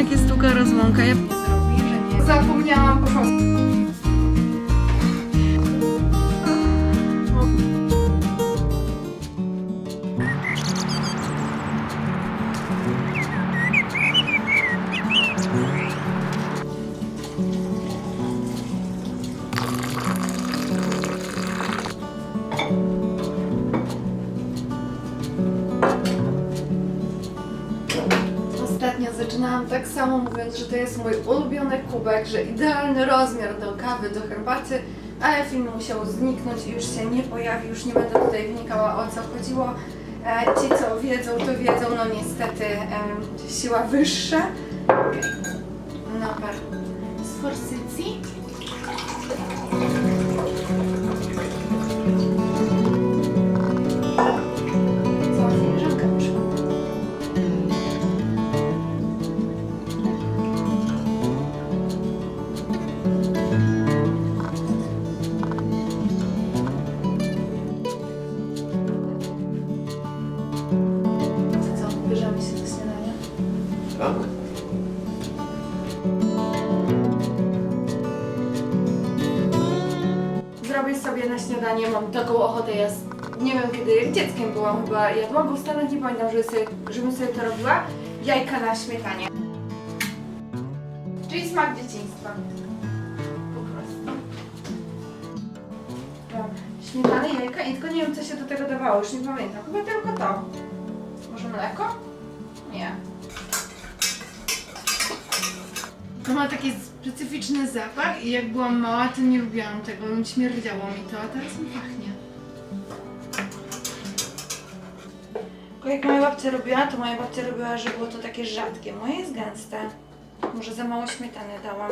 jak jest tuka rozłąka. Ja... Zrobi, że nie. Zapomniałam po prostu. Samo mówiąc, że to jest mój ulubiony kubek, że idealny rozmiar do kawy, do herbaty, ale film musiał zniknąć i już się nie pojawi, już nie będę tutaj wnikała o co chodziło. E, ci co wiedzą, to wiedzą, no niestety siła wyższa. Napar z forsycji. Mam taką ochotę, ja z, nie wiem kiedy jak dzieckiem byłam chyba, jadłam, bo w Stanach nie pamiętam, żeby sobie, żebym sobie to robiła, jajka na śmietanie. Czyli smak dzieciństwa. Po prostu. Mam śmietane, jajka i tylko nie wiem co się do tego dawało, już nie pamiętam, chyba tylko to. Może mleko? Nie. To ma taki specyficzny zapach i jak byłam mała, to nie lubiłam tego, śmierdziało mi to, a teraz mi pachnie. Tylko jak moja babcia robiła, to moja babcia robiła, że było to takie rzadkie. Moje jest gęste. Może za mało śmietany dałam.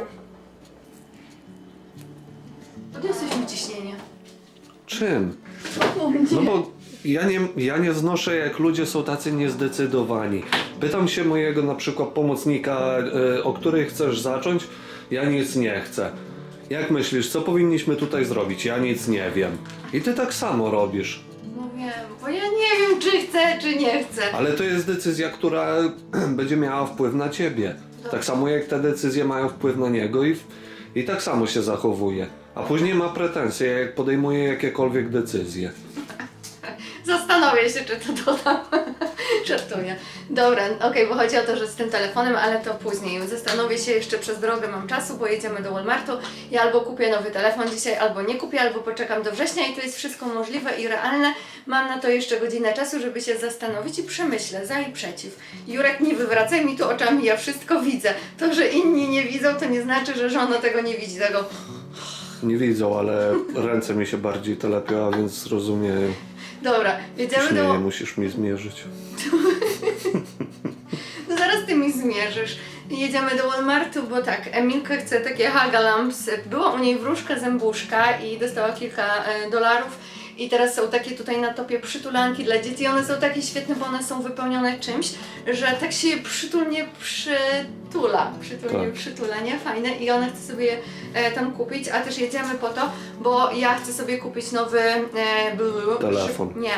Podniosłeś mi ciśnienie. Czym? No bo ja nie, ja nie znoszę, jak ludzie są tacy niezdecydowani. Pytam się mojego na przykład pomocnika, e, o której chcesz zacząć, ja nic nie chcę. Jak myślisz, co powinniśmy tutaj zrobić? Ja nic nie wiem. I ty tak samo robisz. No wiem, bo ja nie wiem, czy chcę, czy nie chcę. Ale to jest decyzja, która będzie miała wpływ na ciebie. Tak samo jak te decyzje mają wpływ na niego i, i tak samo się zachowuje. A później ma pretensje, jak podejmuje jakiekolwiek decyzje. Zastanowię się, czy to dodam. Żartuję. Dobra, okej, bo chodzi o to, że z tym telefonem, ale to później. Zastanowię się jeszcze przez drogę, mam czasu, bo jedziemy do Walmartu. Ja albo kupię nowy telefon dzisiaj, albo nie kupię, albo poczekam do września i to jest wszystko możliwe i realne. Mam na to jeszcze godzinę czasu, żeby się zastanowić i przemyślę za i przeciw. Jurek, nie wywracaj mi tu oczami, ja wszystko widzę. To, że inni nie widzą, to nie znaczy, że żona tego nie widzi. Tego Nie widzą, ale ręce mi się bardziej telepią, a więc rozumiem. Dobra, jedziemy do... nie musisz mi zmierzyć. No zaraz ty mi zmierzysz. Jedziemy do Walmartu, bo tak, Emilka chce takie Haga Lamps. Była u niej wróżka zębuszka i dostała kilka e, dolarów. I teraz są takie tutaj na topie przytulanki dla dzieci. One są takie świetne, bo one są wypełnione czymś, że tak się je przytulnie przytula. Przytulnie Tak. przytula, nie? Fajne. I ona chce sobie e, tam kupić, a też jedziemy po to, bo ja chcę sobie kupić nowy e, blu- Telefon. Szyb, nie,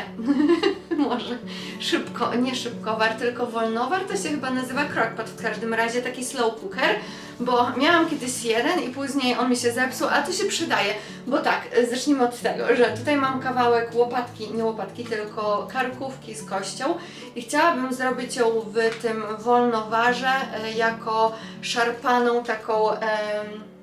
może szybko, nie szybkowar, tylko wolnowar, to się chyba nazywa crockpot w każdym razie, taki slow cooker, bo miałam kiedyś jeden i później on mi się zepsuł, a to się przydaje, bo tak, zacznijmy od tego, że tutaj mam kawałek łopatki, nie łopatki, tylko karkówki z kością i chciałabym zrobić ją w tym wolnowarze e, jako szarpaną taką em,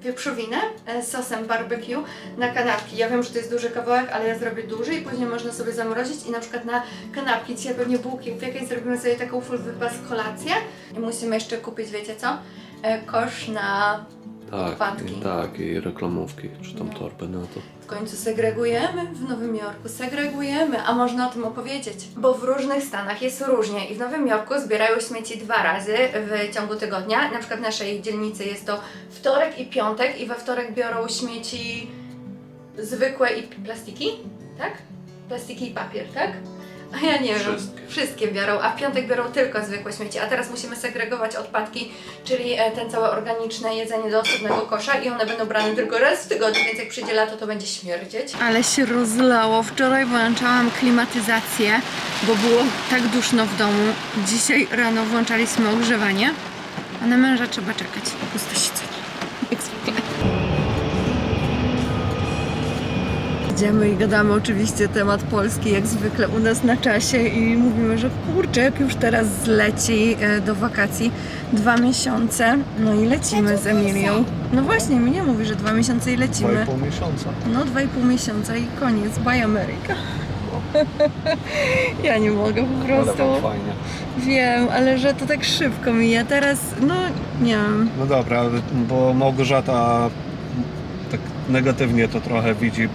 wieprzowinę e, sosem barbecue na kanapki. Ja wiem, że to jest duży kawałek, ale ja zrobię duży i później można sobie zamrozić i na przykład na kanapki. Dzisiaj pewnie bułki w jakiejś zrobimy sobie taką full wypas kolację. I musimy jeszcze kupić, wiecie co? E, kosz na Tak, i, tak, i reklamówki, czy tam No. torbę na to. W końcu segregujemy w Nowym Jorku, segregujemy, a można o tym opowiedzieć. Bo w różnych stanach jest różnie i w Nowym Jorku zbierają śmieci dwa razy w ciągu tygodnia. Na przykład w naszej dzielnicy jest to wtorek i piątek i we wtorek biorą śmieci zwykłe i plastiki, tak? Plastiki i papier, tak? A ja nie wiem, Wszystkie. wszystkie biorą, a w piątek biorą tylko zwykłe śmieci, a teraz musimy segregować odpadki, czyli e, ten całe organiczne jedzenie do osobnego kosza i one będą brane tylko raz w tygodniu, więc jak przyjdzie lato, to będzie śmierdzieć. Ale się rozlało. Wczoraj włączałam klimatyzację, bo było tak duszno w domu. Dzisiaj rano włączaliśmy ogrzewanie. A na męża trzeba czekać. Pusto siedzenie. Jak zwykle. Idziemy i gadamy oczywiście temat Polski, jak zwykle u nas na czasie i mówimy, że kurczę, jak już teraz zleci e, do wakacji dwa miesiące, no i lecimy z Emilią. No właśnie, mnie mówi, że dwa miesiące i lecimy. miesiąca. No, dwa i pół miesiąca i koniec. Bye America. ja nie mogę po prostu. fajnie. Wiem, ale że to tak szybko mija. Teraz, no nie wiem. No dobra, bo Małgorzata negatywnie to trochę widzi e,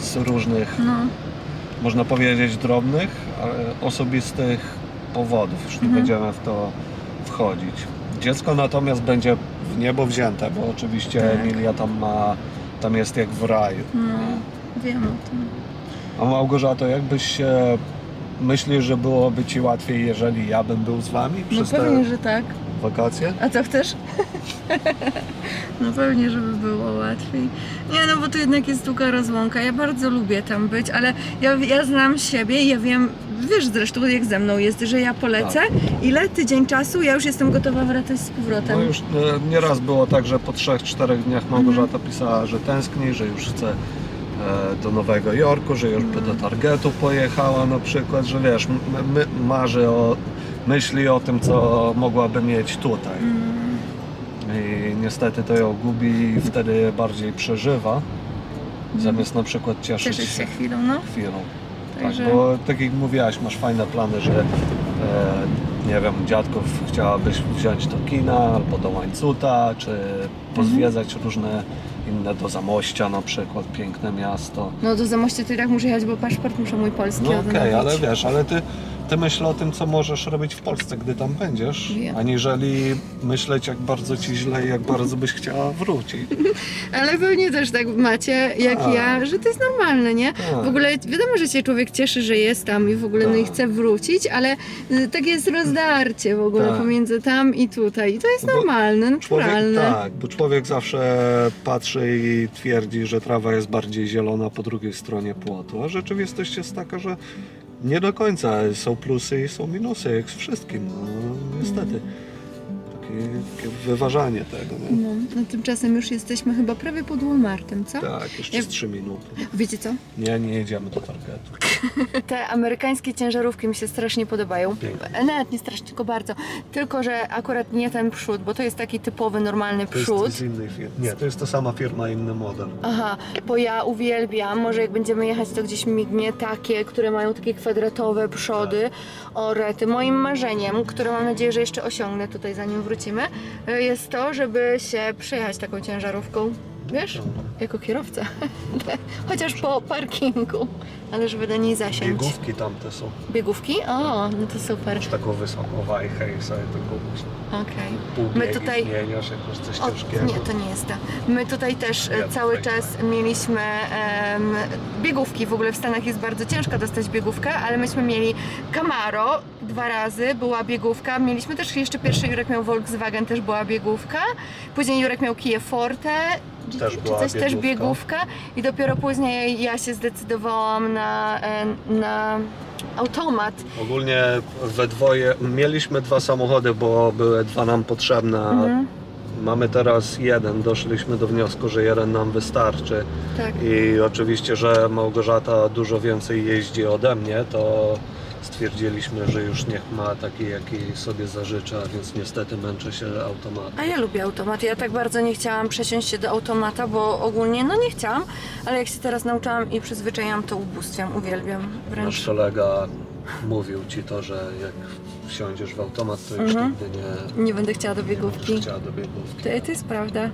z różnych, No, można powiedzieć, drobnych, ale osobistych powodów. Już nie Mhm. będziemy w to wchodzić. Dziecko natomiast będzie w niebo wzięte, bo oczywiście Tak. Emilia tam ma, tam jest jak w raju. no, wiem o tym. A Małgorzato, jakbyś się myślisz, że byłoby Ci łatwiej, jeżeli ja bym był z Wami No przez pewnie, te że tak. Wakacje? A co chcesz? no pewnie, żeby było łatwiej. Nie, no bo tu jednak jest długa rozłąka. Ja bardzo lubię tam być, ale ja, ja znam siebie i ja wiem, wiesz zresztą jak ze mną jest, że ja polecę, ile tydzień czasu, ja już jestem gotowa wracać z powrotem. No już e, nieraz było tak, że po 3-4 dniach Małgorzata pisała, że tęskni, że już chce e, do Nowego Jorku, że już by do Targetu pojechała na przykład, że wiesz, m- my, marzy o, myśli o tym, co mogłaby mieć tutaj. I niestety to ją gubi i wtedy bardziej przeżywa, zamiast na przykład cieszyć, cieszyć się chwilą, no. chwilą. Także- Tak, bo tak jak mówiłaś, masz fajne plany, że e, nie wiem, dziadków chciałabyś wziąć do kina albo do łańcuta, czy pozwiedzać różne inne do Zamościa na przykład, piękne miasto. No do Zamościa to i tak muszę jechać, bo paszport muszę mój polski No okej, odnowić. ale wiesz, ale ty, ty myśl o tym, co możesz robić w Polsce, gdy tam będziesz, Wiem. aniżeli myśleć, jak bardzo ci źle i jak bardzo byś chciała wrócić. Ale pewnie też tak macie, jak Tak. ja, że to jest normalne, nie? Tak. W ogóle wiadomo, że się człowiek cieszy, że jest tam i w ogóle no i Tak. chce wrócić, ale y, tak jest rozdarcie w ogóle Tak. pomiędzy tam i tutaj. I to jest Bo normalne, Człowiek, naturalne. tak, bo człowiek zawsze patrzy i twierdzi, że trawa jest bardziej zielona po drugiej stronie płotu, a rzeczywistość jest taka, że nie do końca są plusy i są minusy, jak z wszystkim. No, niestety. Wyważanie tego. Nie? No, no tymczasem już jesteśmy chyba prawie pod Walmartem, co? Tak, jeszcze z 3 minuty. Wiecie co? Nie, nie jedziemy do targetu. Te amerykańskie ciężarówki mi się strasznie podobają. Piękne. E, Nawet nie strasznie, tylko bardzo. Tylko, że akurat nie ten przód, bo to jest taki typowy, normalny To jest przód. z innej firmy. Nie, to jest ta sama firma, inny model. Aha, bo ja uwielbiam, może jak będziemy jechać, to gdzieś mignie takie, które mają takie kwadratowe przody. O rety. Moim marzeniem, które mam nadzieję, że jeszcze osiągnę tutaj zanim wrócimy, y, jest to, żeby się przejechać taką ciężarówką. Wiesz? Jako kierowca. Chociaż po parkingu, ale żeby do niej zasiąść. Biegówki tamte są. Biegówki? O, no to super. Masz taką wysoką wajchę i sobie taką Okej. pół My tutaj- zmieniasz, jak masz coś O, ciężkiego. nie, to nie jest to. My tutaj też e, Nie, cały tutaj czas mieliśmy em, biegówki. W ogóle w Stanach jest bardzo ciężko dostać biegówkę, ale myśmy mieli Camaro dwa razy, była biegówka. Mieliśmy też jeszcze pierwszy Jurek miał Volkswagen, też była biegówka. Później Jurek miał Kia Forte. Też czy była coś też biegówka. i dopiero później ja się zdecydowałam na, e, na automat. Ogólnie we dwoje mieliśmy dwa samochody, bo były dwa nam potrzebne. Mhm. Mamy teraz jeden. Doszliśmy do wniosku, że jeden nam wystarczy. Tak. I oczywiście, że Małgorzata dużo więcej jeździ ode mnie, to stwierdziliśmy, że już niech ma taki, jaki sobie zażycza, więc niestety męczę się automatem. A ja lubię automat. Ja tak bardzo nie chciałam przesiąść się do automata, bo ogólnie no nie chciałam, ale jak się teraz nauczyłam i przyzwyczaiłam, to ubóstwiam, uwielbiam Nasz wręcz. kolega mówił ci to, że jak wsiądziesz w automat, to już Mhm. nigdy nie, Nie będę chciała do nie biegówki. będziesz chciała do biegówki. To, to jest prawda.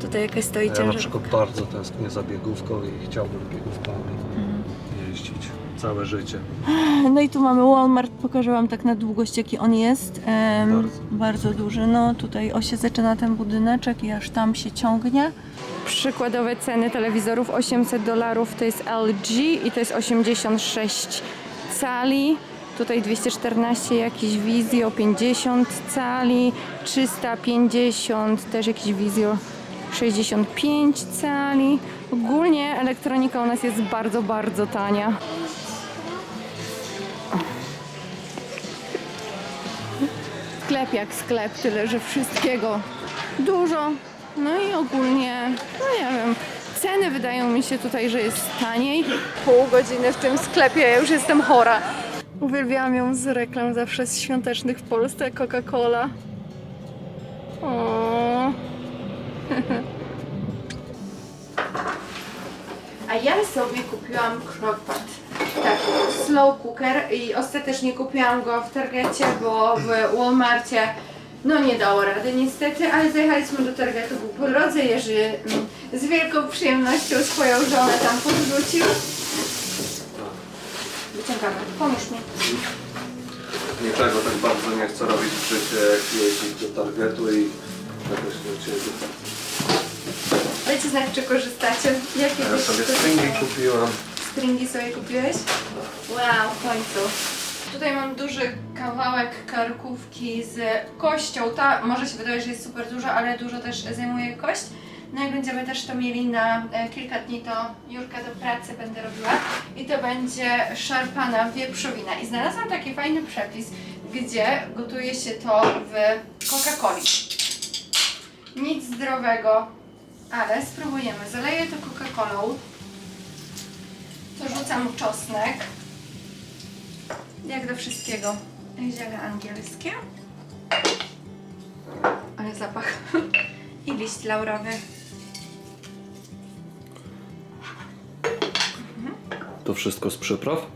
Tutaj jakaś stoi Ja na przykład bardzo tęsknię za biegówką i chciałbym biegówkami całe życie. No i tu mamy Walmart, pokażę Wam tak na długość jaki on jest. Em, Bardzo. bardzo duży. No tutaj o się zaczyna ten budyneczek i aż tam się ciągnie. Przykładowe ceny telewizorów 800 dolarów to jest LG i to jest 86 cali. Tutaj 214 jakiś Vizio 50 cali, 350 też jakiś Vizio 65 cali. Ogólnie elektronika u nas jest bardzo, bardzo tania. Sklep jak sklep, tyle że wszystkiego dużo. No i ogólnie, no nie wiem, ceny wydają mi się tutaj, że jest taniej. Pół godziny w tym sklepie, ja już jestem chora. Uwielbiałam ją z reklam zawsze z świątecznych w Polsce, Coca-Cola. O. A ja sobie kupiłam crockpot, taki slow cooker i ostatecznie kupiłam go w Targecie, bo w Walmartie no nie dało rady niestety, ale zajechaliśmy do Targetu, po drodze, Jerzy mm, z wielką przyjemnością swoją żonę tam podrzucił. Wyciągamy, pomóż mi. Niczego tak bardzo nie chcę robić w życiu, jak jeździć do Targetu i jakoś do ciebie. Dajcie znać, czy korzystacie. Jakie Ja sobie stringi kupiłam. Stringi sobie kupiłeś? Wow, w końcu. Tutaj mam duży kawałek karkówki z kością. Ta może się wydaje, że jest super dużo, ale dużo też zajmuje kość. No i będziemy też to mieli na e, kilka dni, to Jurka do pracy będę robiła. I to będzie szarpana wieprzowina. I znalazłam taki fajny przepis, gdzie gotuje się to w Coca-Coli. Nic zdrowego, ale spróbujemy. Zaleję to Coca-Colą. To rzucam czosnek. Jak do wszystkiego. Ziele angielskie. Ale zapach. I liść laurowy. To wszystko z przypraw?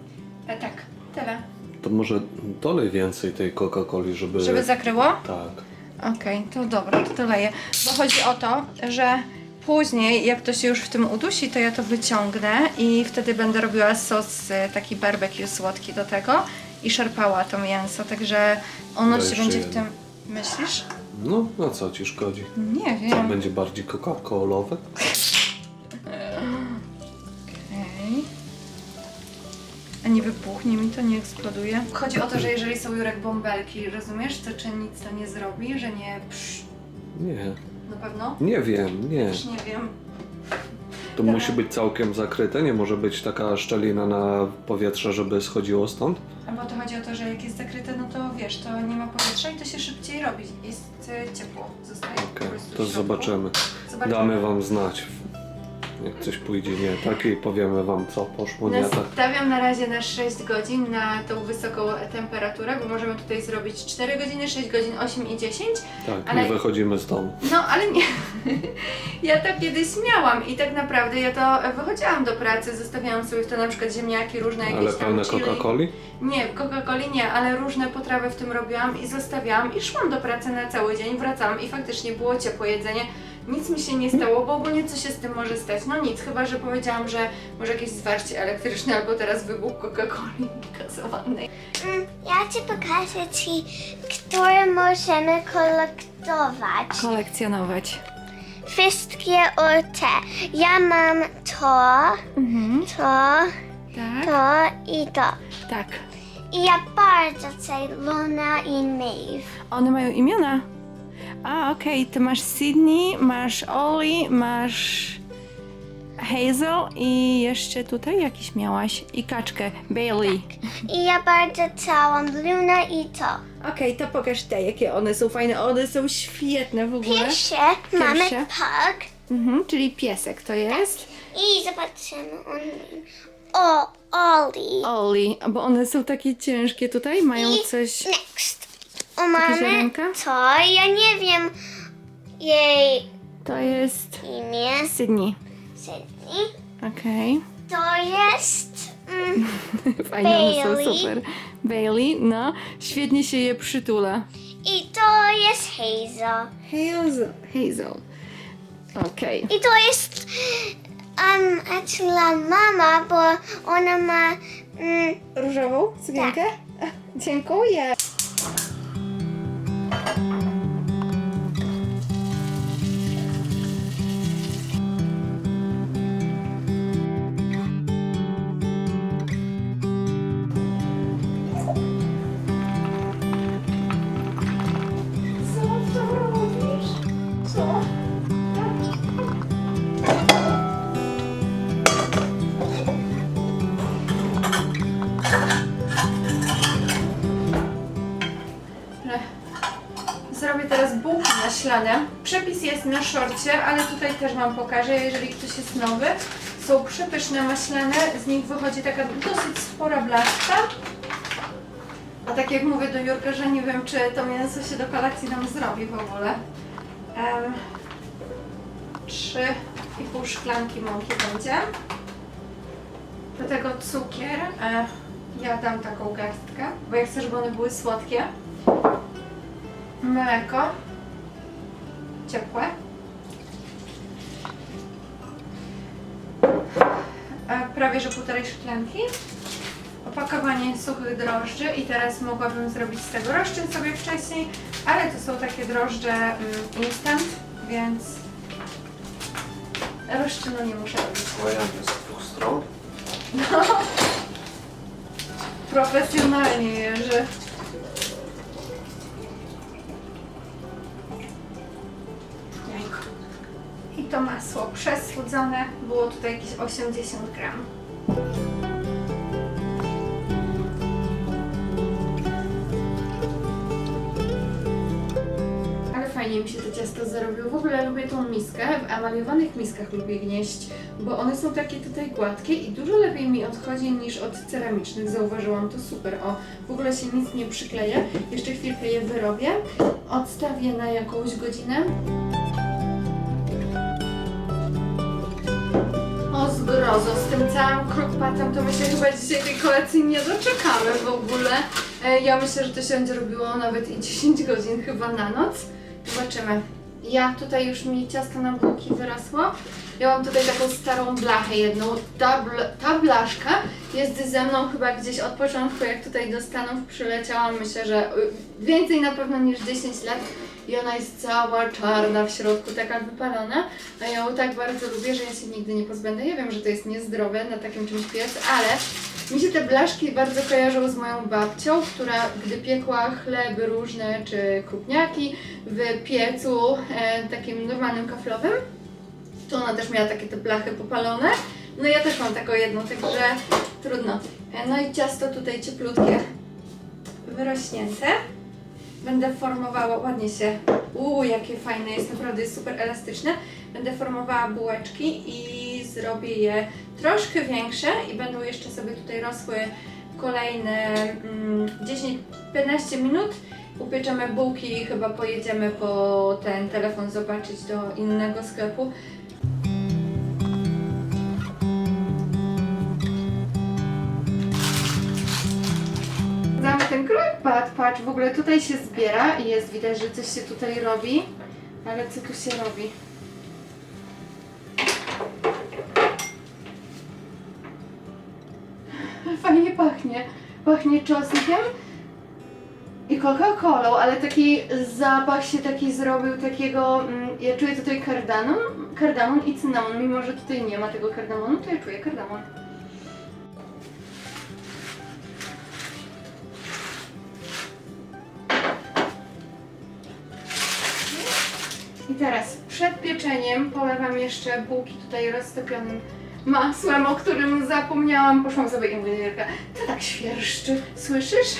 E, tak, tyle. To może dolej więcej tej Coca-Coli, żeby... Żeby zakryło? Tak. Okej, to dobra, to doleję. Bo chodzi o to, że później, jak to się już w tym udusi, to ja to wyciągnę i wtedy będę robiła sos y, taki barbecue słodki do tego i szarpała to mięso, także ono To się jeszcze będzie w jedno. tym... Myślisz? No, no co ci szkodzi? Nie Co, wiem. będzie bardziej Coca-Colowe? Okej. A nie wybuchnie mi to, nie eksploduje? Chodzi o to, że jeżeli są Jurek bąbelki, rozumiesz, to czy nic to nie zrobi, że nie... Psz, Nie. Na pewno? Nie wiem, nie. Nie wiem. To Dobra. musi być całkiem zakryte, nie może być taka szczelina na powietrze, żeby schodziło stąd. Albo to chodzi o to, że jak jest zakryte, no to wiesz, to nie ma powietrza i to się szybciej robi. Jest e, ciepło, zostaje po Okej, prostu w to środku. zobaczymy. Zobaczymy. Damy wam znać, jak coś pójdzie nie tak i powiemy wam, co poszło nie tak. Nastawiam na razie na 6 godzin na tą wysoką temperaturę, bo możemy tutaj zrobić 4 godziny, 6 godzin, 8 i 10. Tak, ale- nie wychodzimy z domu. No, ale nie. Ja to kiedyś miałam i tak naprawdę ja to wychodziłam do pracy, zostawiałam sobie w to na przykład ziemniaki, różne jakieś Ale tam pełne chili. Coca-Coli? Nie, Coca-Coli nie, ale różne potrawy w tym robiłam i zostawiałam i szłam do pracy na cały dzień, wracałam i faktycznie było ciepłe jedzenie. Nic mi się nie stało, bo ogólnie co się z tym może stać? No nic, chyba że powiedziałam, że może jakieś zwarcie elektryczne albo teraz wybuch Coca-Coli gazowanej. Mm, Ja ci pokażę ci, które możemy kolektować. Kolekcjonować. Wszystkie o te. Ja mam to, Mhm, to, tak, to i to. tak. I ja bardzo chcę Luna i Maeve. One mają imiona? A, okej, ty masz Sydney, masz Ollie, masz Hazel i jeszcze tutaj jakiś miałaś i kaczkę, Bailey. I ja bardzo chciałam Luna i to. Okej, to pokaż te, jakie one są fajne. One są świetne w ogóle. Pierwsze mamy Pierwsze. pug. Mhm, czyli piesek to jest. I zobaczymy on. O, Ollie. Oli, bo one są takie ciężkie tutaj, mają I coś... Next. O, mamy ziarenka? to. Ja nie wiem jej To jest imię. Sydney. Sydney. Okej. To jest. Mm, Fajne, one są Bailey. super. Bailey, no. Świetnie się je przytula. I to jest Hazel. Hazel. Hazel. Okej. I to jest. Um, actually mama, bo ona ma. Mm, Różową sukienkę? Dziękuję. Przepis jest na szorcie, ale tutaj też Wam pokażę, jeżeli ktoś jest nowy. Są przepyszne maślane, z nich wychodzi taka dosyć spora blaszka. A tak jak mówię do Jurka, że nie wiem, czy to mięso się do kolacji nam zrobi w ogóle. Trzy i pół szklanki mąki będzie. Do tego cukier. E, ja dam taką garstkę, bo ja chcę, żeby one były słodkie. Mleko. Ciepłe. E, prawie, że półtorej szklanki. Opakowanie suchych drożdży i teraz mogłabym zrobić z tego roszczyn sobie wcześniej, ale to są takie drożdże mm, instant, więc roszczynu nie muszę robić. Łajanie z dwóch stron. Profesjonalnie jeży. Masło przesłodzone było tutaj jakieś 80 gram. Ale fajnie mi się to ciasto zarobiło. W ogóle lubię tą miskę. W emaliowanych miskach lubię gnieść, bo one są takie tutaj gładkie i dużo lepiej mi odchodzi niż od ceramicznych. Zauważyłam to super. O, w ogóle się nic nie przykleja. Jeszcze chwilkę je wyrobię. Odstawię na jakąś godzinę. O zgrozo, z tym całym krokpatem to my się chyba dzisiaj tej kolacji nie doczekamy w ogóle. E, Ja myślę, że to się będzie robiło nawet i 10 godzin chyba na noc. Zobaczymy. Ja tutaj już mi ciasto na bułki wyrosło. Ja mam tutaj taką starą blachę jedną. Ta, bl- ta blaszka jest ze mną chyba gdzieś od początku, jak tutaj do Stanów przyleciałam. Myślę, że y, więcej na pewno niż 10 lat. I ona jest cała czarna w środku, taka wypalona. A ja ją tak bardzo lubię, że ja się nigdy nie pozbędę. Ja wiem, że to jest niezdrowe na takim czymś piec, ale mi się te blaszki bardzo kojarzą z moją babcią, która gdy piekła chleby różne czy krupniaki w piecu e, takim normalnym kaflowym, to ona też miała takie te blachy popalone. No ja też mam taką jedną, także trudno. E, no i ciasto tutaj cieplutkie, wyrośnięte. Będę formowała, ładnie się, uuu jakie fajne jest, naprawdę jest super elastyczne. Będę formowała bułeczki i zrobię je troszkę większe i będą jeszcze sobie tutaj rosły kolejne mm, 10-15 minut. Upieczemy bułki i chyba pojedziemy po ten telefon zobaczyć do innego sklepu. Crockpot, patrz, w ogóle tutaj się zbiera i jest widać, że coś się tutaj robi. Ale co tu się robi? Fajnie pachnie. Pachnie czosnkiem i Coca-Colą, ale taki zapach się taki zrobił takiego, mm, ja czuję tutaj kardamon, kardamon i cynamon, mimo że tutaj nie ma tego kardamonu, to ja czuję kardamon. Przed pieczeniem polewam jeszcze bułki tutaj roztopionym masłem, o którym zapomniałam. Poszłam sobie i mówię, to tak świerszczy, słyszysz?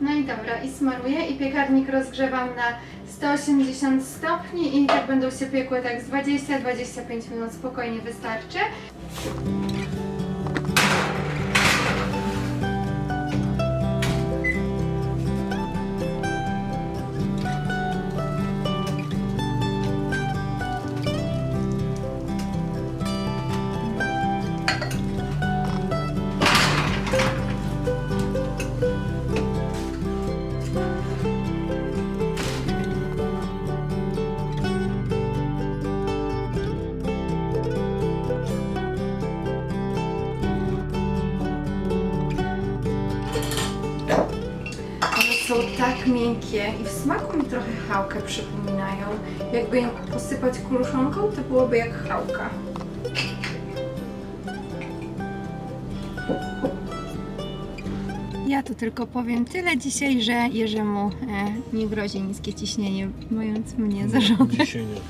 No i dobra, i smaruję i piekarnik rozgrzewam na 180 stopni i tak będą się piekły tak z 20-25 minut spokojnie wystarczy. Miękkie i w smaku mi trochę chałkę przypominają. Jakby je posypać kruszonką, to byłoby jak chałka. Ja tu tylko powiem tyle dzisiaj, że Jerzemu e, nie grozi niskie ciśnienie, mając mnie za żonę. Dzisiaj nie.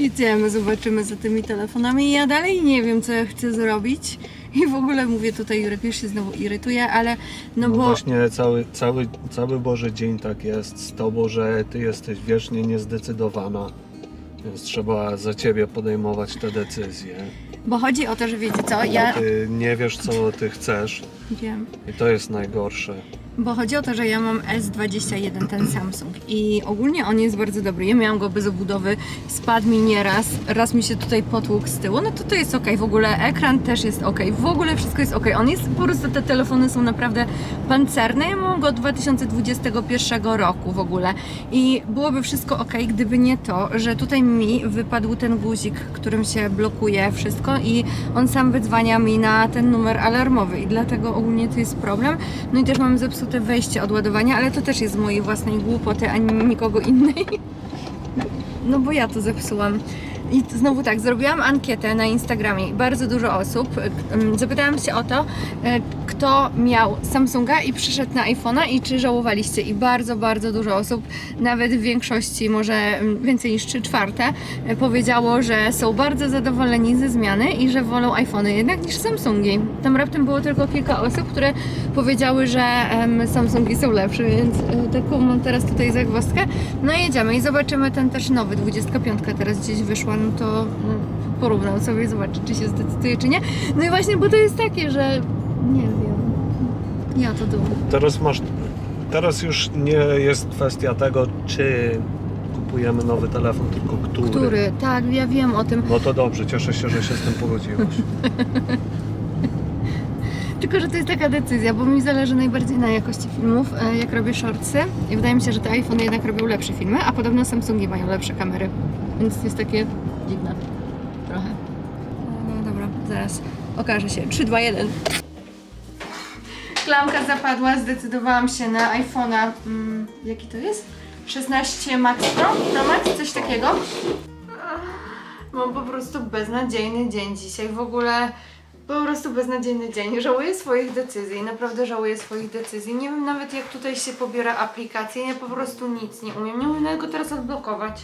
Idziemy, zobaczymy za tymi telefonami. Ja dalej nie wiem, co ja chcę zrobić. I w ogóle mówię tutaj, Jurek już się znowu irytuje, ale no No bo... właśnie cały, cały, cały Boży dzień tak jest z tobą, że ty jesteś wiecznie niezdecydowana. Więc trzeba za ciebie podejmować te decyzje. Bo chodzi o to, że wiecie co, ja ty nie wiesz, co ty chcesz wiem, i to jest najgorsze. Bo chodzi o to, że ja mam S21, ten Samsung. I ogólnie on jest bardzo dobry. Ja miałam go bez obudowy, spadł mi nieraz, raz mi się tutaj potłukł z tyłu, no to to jest ok, w ogóle ekran też jest ok, w ogóle wszystko jest ok. On jest, po prostu te telefony są naprawdę pancerne, ja mam go od 2021 roku w ogóle. I byłoby wszystko ok, gdyby nie to, że tutaj mi wypadł ten guzik, którym się blokuje wszystko i on sam wydzwania mi na ten numer alarmowy. I dlatego ogólnie to jest problem. No i też mam zepsute wejście od ładowania, ale to też jest z mojej własnej głupoty, ani nikogo innej. No bo ja to zepsułam. I znowu tak, zrobiłam ankietę na Instagramie bardzo dużo osób. em, Zapytałam się o to, e, kto miał Samsunga i przyszedł na iPhone'a i czy żałowaliście. I bardzo, bardzo dużo osób, nawet w większości, może więcej niż 3 czwarte, e, powiedziało, że są bardzo zadowoleni ze zmiany i że wolą iPhony jednak niż Samsungi. Tam raptem było tylko kilka osób, które powiedziały, że Samsungi są lepsze, więc taką mam teraz tutaj zagwozdkę. No jedziemy i zobaczymy ten też nowy, 25 teraz gdzieś wyszła, to porównam sobie, zobaczę czy się zdecyduje, czy nie. No i właśnie, bo to jest takie, że nie wiem, ja to dumam. Teraz masz. Teraz już nie jest kwestia tego, czy kupujemy nowy telefon, tylko który. Który? Tak, ja wiem o tym. No to dobrze, cieszę się, że się z tym pogodziłaś. Tylko, że to jest taka decyzja, bo mi zależy najbardziej na jakości filmów, e, jak robię shortsy i wydaje mi się, że te iPhone jednak robią lepsze filmy, a podobno Samsungi mają lepsze kamery, więc jest takie dziwne trochę. No dobra, zaraz okaże się. 3, 2, 1. Klamka zapadła, zdecydowałam się na iPhone'a, mm, jaki to jest? 16 Max Pro? Pro Max? Coś takiego? Mam po prostu beznadziejny dzień dzisiaj. W ogóle po prostu beznadziejny dzień. Żałuję swoich decyzji, naprawdę żałuję swoich decyzji. Nie wiem nawet jak tutaj się pobiera aplikację, ja po prostu nic nie umiem. Nie umiem nawet go teraz odblokować.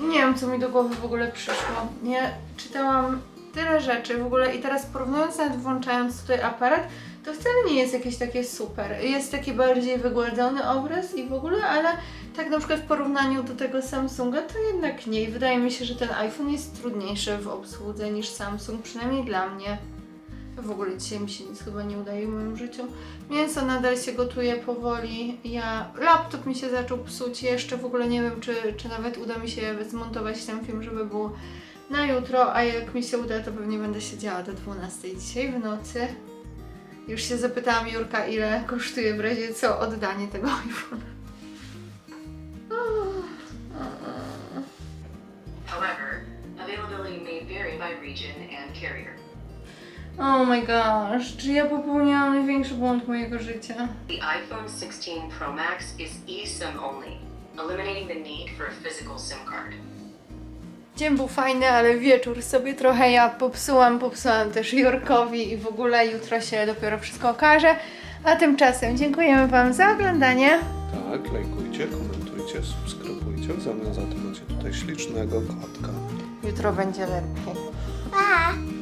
Nie wiem co mi do głowy w ogóle przyszło. Ja czytałam tyle rzeczy w ogóle i teraz porównując nawet włączając tutaj aparat, to wcale nie jest jakieś takie super. Jest taki bardziej wygładzony obraz i w ogóle, ale tak na przykład w porównaniu do tego Samsunga to jednak nie. Wydaje mi się, że ten iPhone jest trudniejszy w obsłudze niż Samsung, przynajmniej dla mnie. W ogóle dzisiaj mi się nic chyba nie udaje w moim życiu. Mięso nadal się gotuje powoli. Ja, laptop mi się zaczął psuć. Jeszcze w ogóle nie wiem, czy, czy nawet uda mi się zmontować ten film, żeby był na jutro, a jak mi się uda, to pewnie będę siedziała do 12 dzisiaj w nocy. Już się zapytałam Jurka, ile kosztuje w razie co oddanie tego iPhone'a. However, availability may vary by region and carrier. Oh my gosh, czy ja popełniłam największy błąd mojego życia? The iPhone 16 Pro Max is eSIM only, eliminating the need for a physical SIM card. Dzień był fajny, ale wieczór sobie trochę ja popsułam, popsułam też Jurkowi i w ogóle jutro się dopiero wszystko okaże. A tymczasem dziękujemy Wam za oglądanie. Tak, lajkujcie, komentujcie, subskrybujcie. W zamian za to macie tutaj ślicznego kotka. Jutro będzie lepiej. Pa!